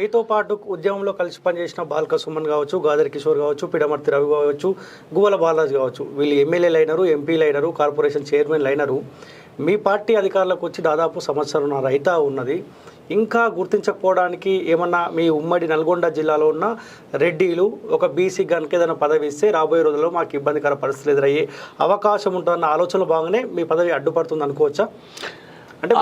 మీతో పాటు ఉద్యమంలో కలిసి పనిచేసిన బాల్క సుమన్ కావచ్చు గాదర్ కిషోర్ కావచ్చు పిడమర్తి రవి కావచ్చు గువ్వల బాలరాజు కావచ్చు. వీళ్ళు ఎమ్మెల్యేలు అయినారు ఎంపీలు అయినారు కార్పొరేషన్ చైర్మన్లు అయినారు. మీ పార్టీ అధికారులకు వచ్చి దాదాపు సంవత్సరం రైతా ఉన్నది. ఇంకా గుర్తించకపోవడానికి ఏమన్నా మీ ఉమ్మడి నల్గొండ జిల్లాలో ఉన్న రెడ్డిలు ఒక బీసీ గనుక ఏదైనా పదవి ఇస్తే రాబోయే రోజుల్లో మాకు ఇబ్బందికర పరిస్థితులు ఎదురయ్యే అవకాశం ఉంటుందన్న ఆలోచనలో భాగంగానే మీ పదవి అడ్డుపడుతుంది అనుకోవచ్చా అంటే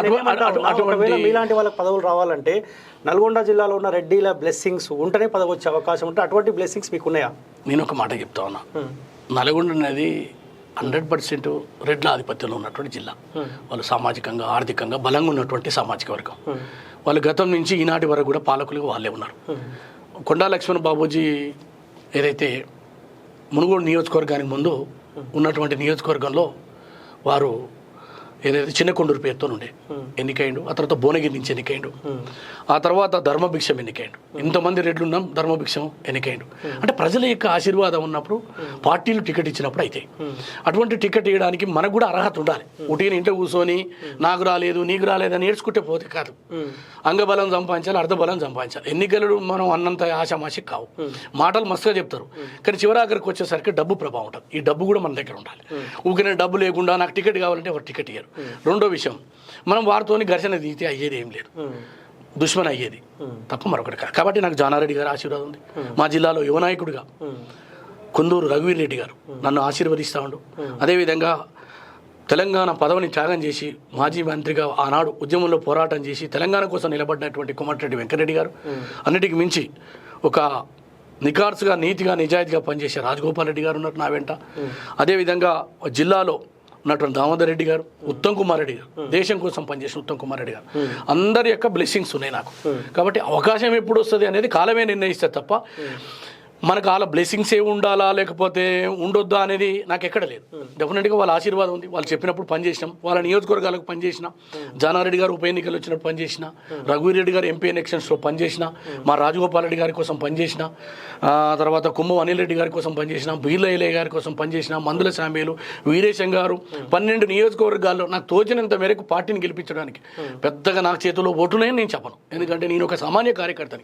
అటువంటి- మీలాంటి వాళ్ళకి పదవులు రావాలంటే నల్గొండ జిల్లాలో ఉన్న రెడ్డిల బ్లెస్సింగ్స్ ఉంటేనే పదవి వచ్చే అవకాశం ఉంటే అటువంటి బ్లెస్సింగ్స్ మీకు ఉన్నాయా నేను ఒక మాట చెప్తా ఉన్నా. నల్గొండ అనేది హండ్రెడ్ పర్సెంట్ రెడ్ల ఆధిపత్యంలో ఉన్నటువంటి జిల్లా. వాళ్ళు సామాజికంగా ఆర్థికంగా బలంగా ఉన్నటువంటి సామాజిక వర్గం. వాళ్ళు గతం నుంచి ఈనాటి వరకు కూడా పాలకులుగా వాళ్ళే ఉన్నారు. కొండా లక్ష్మణ్ బాబూజీ ఏదైతే మునుగోడు నియోజకవర్గానికి ముందు ఉన్నటువంటి నియోజకవర్గంలో వారు ఏదైతే చిన్న కొండూరు పేరుతో ఉండే. ఎన్నికైండు ఆ తర్వాత భువనగిరి నుంచి ఎన్నికైండు. ఆ తర్వాత ధర్మభిక్షం ఎన్నికైండు. ఇంతమంది రెడ్లు ఉన్నాం ధర్మభిక్షం ఎన్నికైండు. అంటే ప్రజల యొక్క ఆశీర్వాదం ఉన్నప్పుడు పార్టీలు టికెట్ ఇచ్చినప్పుడు అయితే అటువంటి టికెట్ ఇవ్వడానికి మనకు కూడా అర్హత ఉండాలి. ఉటీని ఇంట్లో కూర్చొని నాకు రాలేదు నీకు రాలేదని ఏడ్చుకుంటే పోతే కాదు. అంగబలం సంపాదించాలి అర్ధబలం సంపాదించాలి. ఎన్నికలు మనం అన్నంత ఆశామాషి కావు. మాటలు మస్తుగా చెప్తారు. కానీ చివరాఖరికి వచ్చేసరికి డబ్బు ప్రభావం ఉంటుంది. ఈ డబ్బు కూడా మన దగ్గర ఉండాలి. ఊరికే డబ్బు లేకుండా నాకు టికెట్ కావాలంటే ఎవరు టికెట్ ఇయ్యరు. రెండో విషయం మనం వారితోని ఘర్షణ దిగితే అయ్యేది ఏం లేదు. దుష్మన్ అయ్యేది. తప్ప మరొకటి కాదు. కాబట్టి నాకు జానారెడ్డి గారి ఆశీర్వాదం ఉంది. మా జిల్లాలో యువనాయకుడిగా కుందూరు రఘువీర్ రెడ్డి గారు నన్ను ఆశీర్వదిస్తూ ఉండు. అదేవిధంగా తెలంగాణ పదవిని త్యాగం చేసి మాజీ మంత్రిగా ఆనాడు ఉద్యమంలో పోరాటం చేసి తెలంగాణ కోసం నిలబడినటువంటి కోమటిరెడ్డి వెంకటరెడ్డి గారు అన్నిటికి మించి ఒక నికార్సుగా నీతిగా నిజాయితీగా పనిచేసే రాజగోపాల్ రెడ్డి గారు ఉన్నారు నా వెంట. అదేవిధంగా జిల్లాలో ఉన్నటువంటి దామోదర్ రెడ్డి గారు ఉత్తమ్ కుమార్ రెడ్డి గారు దేశం కోసం పనిచేసిన ఉత్తమ్ కుమార్ రెడ్డి గారు. అందరి యొక్క బ్లెస్సింగ్స్ ఉన్నాయి నాకు. కాబట్టి అవకాశం ఎప్పుడు వస్తుంది అనేది కాలమే నిర్ణయిస్తే తప్ప మనకు వాళ్ళ బ్లెస్సింగ్స్ ఏ ఉండాలా లేకపోతే ఉండొద్దా అనేది నాకు ఎక్కడ లేదు. డెఫినెట్గా వాళ్ళ ఆశీర్వాదం ఉంది. వాళ్ళు చెప్పినప్పుడు పనిచేసినాం వాళ్ళ నియోజకవర్గాలకు పనిచేసిన జానారెడ్డి గారు ఉప ఎన్నికలు వచ్చినప్పుడు పనిచేసిన రఘువీరెడ్డి గారు ఎంపీ ఎలక్షన్స్లో పనిచేసిన మా రాజగోపాల్ రెడ్డి గారి కోసం పనిచేసిన తర్వాత కుంభం అనిల్ రెడ్డి గారి కోసం పనిచేసిన బీర్లయ్య గారి కోసం పనిచేసిన మందుల శామ్యులు వీరేశం గారు పన్నెండు నియోజకవర్గాల్లో నాకు తోచినంత మేరకు పార్టీని గెలిపించడానికి. పెద్దగా నాకు చేతిలో ఓటునే నేను చెప్పను. ఎందుకంటే నేను ఒక సామాన్య కార్యకర్తని.